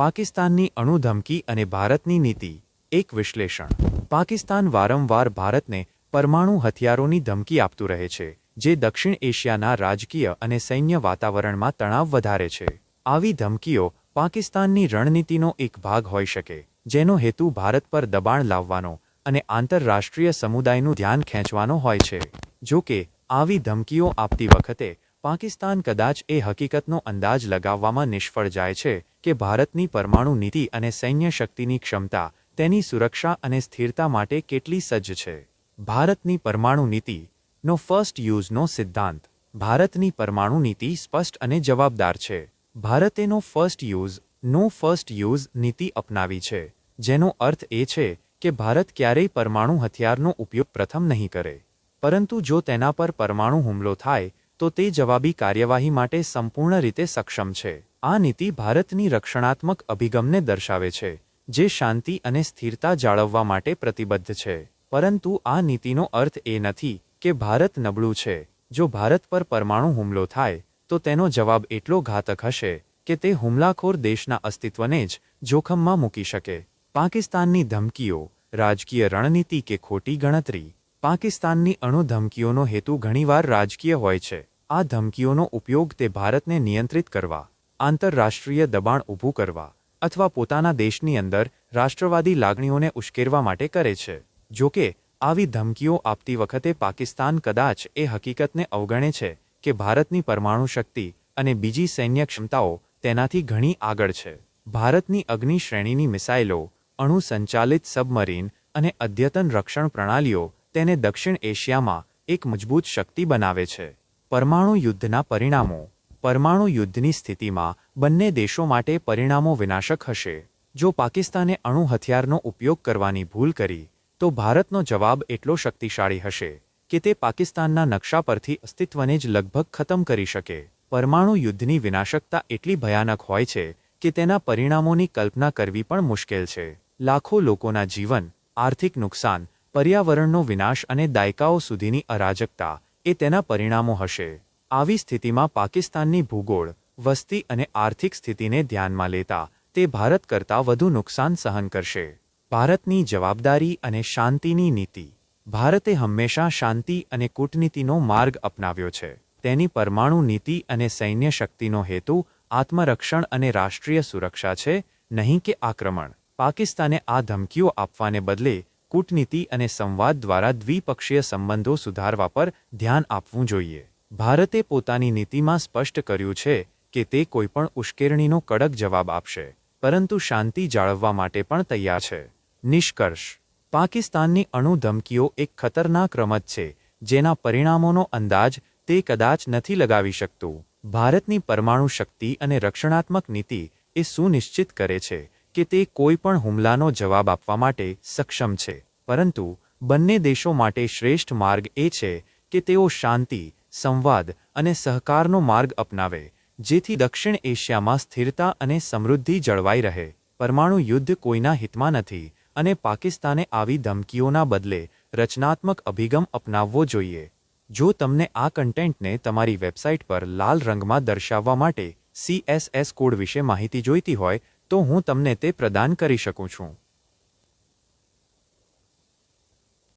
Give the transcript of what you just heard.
પાકિસ્તાનની અણુધમકી અને ભારતની નીતિ, એક વિશ્લેષણ. પાકિસ્તાન વારંવાર ભારતને પરમાણુ હથિયારોની ધમકી આપતું રહે છે, જે દક્ષિણ એશિયાના રાજકીય અને સૈન્ય વાતાવરણમાં તણાવ વધારે છે. આવી ધમકીઓ પાકિસ્તાનની રણનીતિનો એક ભાગ હોઈ શકે, જેનો હેતુ ભારત પર દબાણ લાવવાનો અને આંતરરાષ્ટ્રીય સમુદાયનું ધ્યાન ખેંચવાનો હોય છે. જો કે આવી ધમકીઓ આપતી વખતે પાકિસ્તાન કદાચ એ હકીકતનો અંદાજ લગાવવામાં નિષ્ફળ જાય છે કે ભારતની પરમાણુ નીતિ અને સૈન્ય શક્તિની ક્ષમતા, તેની સુરક્ષા અને સ્થિરતા માટે કેટલી સજ્જ છે? ભારતની પરમાણુ નીતિનો ફર્સ્ટ યુઝનો સિદ્ધાંત, ભારતની પરમાણુ નીતિ સ્પષ્ટ અને જવાબદાર છે. ભારતેનો first use no first use નીતિ અપનાવી છે, જેનો અર્થ એ છે કે ભારત ક્યારેય પરમાણુ હથિયારનો ઉપયોગ પ્રથમ નહીં કરે. પરંતુ જો તેના પર પરમાણુ હુમલો થાય તો તે જવાબી કાર્યવાહી માટે સંપૂર્ણ રીતે સક્ષમ છે. આ નીતિ ભારતની રક્ષણાત્મક અભિગમને દર્શાવે છે, જે શાંતિ અને સ્થિરતા જાળવવા માટે પ્રતિબદ્ધ છે. પરંતુ આ નીતિનો અર્થ એ નથી કે ભારત નબળું છે. જો ભારત પર પરમાણુ હુમલો થાય, તો તેનો જવાબ એટલો ઘાતક હશે કે તે હુમલાખોર દેશના અસ્તિત્વને જ જોખમમાં મૂકી શકે. પાકિસ્તાનની ધમકીઓ, રાજકીય રણનીતિ કે ખોટી ગણતરી. પાકિસ્તાનની અણુ ધમકીઓનો હેતુ ઘણીવાર રાજકીય હોય છે. આ ધમકીઓનો ઉપયોગ તે ભારતને નિયંત્રિત કરવા, આંતરરાષ્ટ્રીય દબાણ ઊભું કરવા અથવા પોતાના દેશની અંદર રાષ્ટ્રવાદી લાગણીઓને ઉશ્કેરવા માટે કરે છે. જો કે, આવી ધમકીઓ આપતી વખતે પાકિસ્તાન કદાચ એ હકીકતને અવગણે છે કે ભારતની પરમાણુ શક્તિ અને બીજી સૈન્ય ક્ષમતાઓ તેનાથી ઘણી આગળ છે. ભારતની અગ્નિ શ્રેણીની મિસાઇલો, અણુ સંચાલિત સબમરીન અને અદ્યતન રક્ષણ પ્રણાલીઓ તેને દક્ષિણ એશિયામાં એક મજબૂત શક્તિ બનાવે છે. પરમાણુ યુદ્ધના પરિણામો. પરમાણુ યુદ્ધની સ્થિતિમાં બંને દેશો માટે પરિણામો વિનાશક હશે. જો પાકિસ્તાને અણુ હથિયારનો ઉપયોગ કરવાની ભૂલ કરી, તો ભારતનો જવાબ એટલો શક્તિશાળી હશે કે તે પાકિસ્તાનના નકશા પરથી અસ્તિત્વને જ લગભગ ખતમ કરી શકે. પરમાણુ યુદ્ધની વિનાશકતા એટલી ભયાનક હોય છે કે તેના પરિણામોની કલ્પના કરવી પણ મુશ્કેલ છે. લાખો લોકોના જીવન, આર્થિક નુકસાન, પર્યાવરણનો વિનાશ અને દાયકાઓ સુધીની અરાજકતા એ તેના પરિણામો હશે. આવી સ્થિતિમાં પાકિસ્તાનની ભૂગોળ, વસ્તી અને આર્થિક સ્થિતિને ધ્યાનમાં લેતા તે ભારત કરતાં વધુ નુકસાન સહન કરશે. ભારતની જવાબદારી અને શાંતિની નીતિ. ભારતે હંમેશા શાંતિ અને કૂટનીતિનો માર્ગ અપનાવ્યો છે. તેની પરમાણુ નીતિ અને સૈન્ય શક્તિનો હેતુ આત્મરક્ષણ અને રાષ્ટ્રીય સુરક્ષા છે, નહીં કે આક્રમણ. પાકિસ્તાને આ ધમકીઓ આપવાને બદલે કૂટનીતિ અને સંવાદ દ્વારા દ્વિપક્ષીય સંબંધો સુધારવા પર ધ્યાન આપવું જોઈએ. ભારતે પોતાની નીતિમાં સ્પષ્ટ કર્યું છે કે તે કોઈપણ ઉશ્કેરણીનો કડક જવાબ આપશે, પરંતુ શાંતિ જાળવવા માટે પણ તૈયાર છે. નિષ્કર્ષ. પાકિસ્તાનની અણુ ધમકીઓ એક ખતરનાક રમત છે, જેના પરિણામોનો અંદાજ તે કદાચ નથી લગાવી શકતું. ભારતની પરમાણુ શક્તિ અને રક્ષણાત્મક નીતિ એ સુનિશ્ચિત કરે છે કે તે કોઈ પણ હુમલાનો જવાબ આપવા માટે સક્ષમ છે. પરંતુ બંને દેશો માટે શ્રેષ્ઠ માર્ગ એ છે કે તેઓ શાંતિ, સંવાદ અને સહકારનો માર્ગ અપનાવે, જેથી દક્ષિણ એશિયામાં સ્થિરતા અને સમૃદ્ધિ જળવાઈ રહે. પરમાણુ યુદ્ધ કોઈના હિતમાં નથી અને પાકિસ્તાને આવી ધમકીઓના બદલે રચનાત્મક અભિગમ અપનાવવો જોઈએ. જો તમને આ કન્ટેન્ટને તમારી વેબસાઇટ પર લાલ રંગમાં દર્શાવવા માટે સીએસએસ કોડ વિશે માહિતી જોઈતી હોય તો હું તમને તે પ્રદાન કરી શકું છું.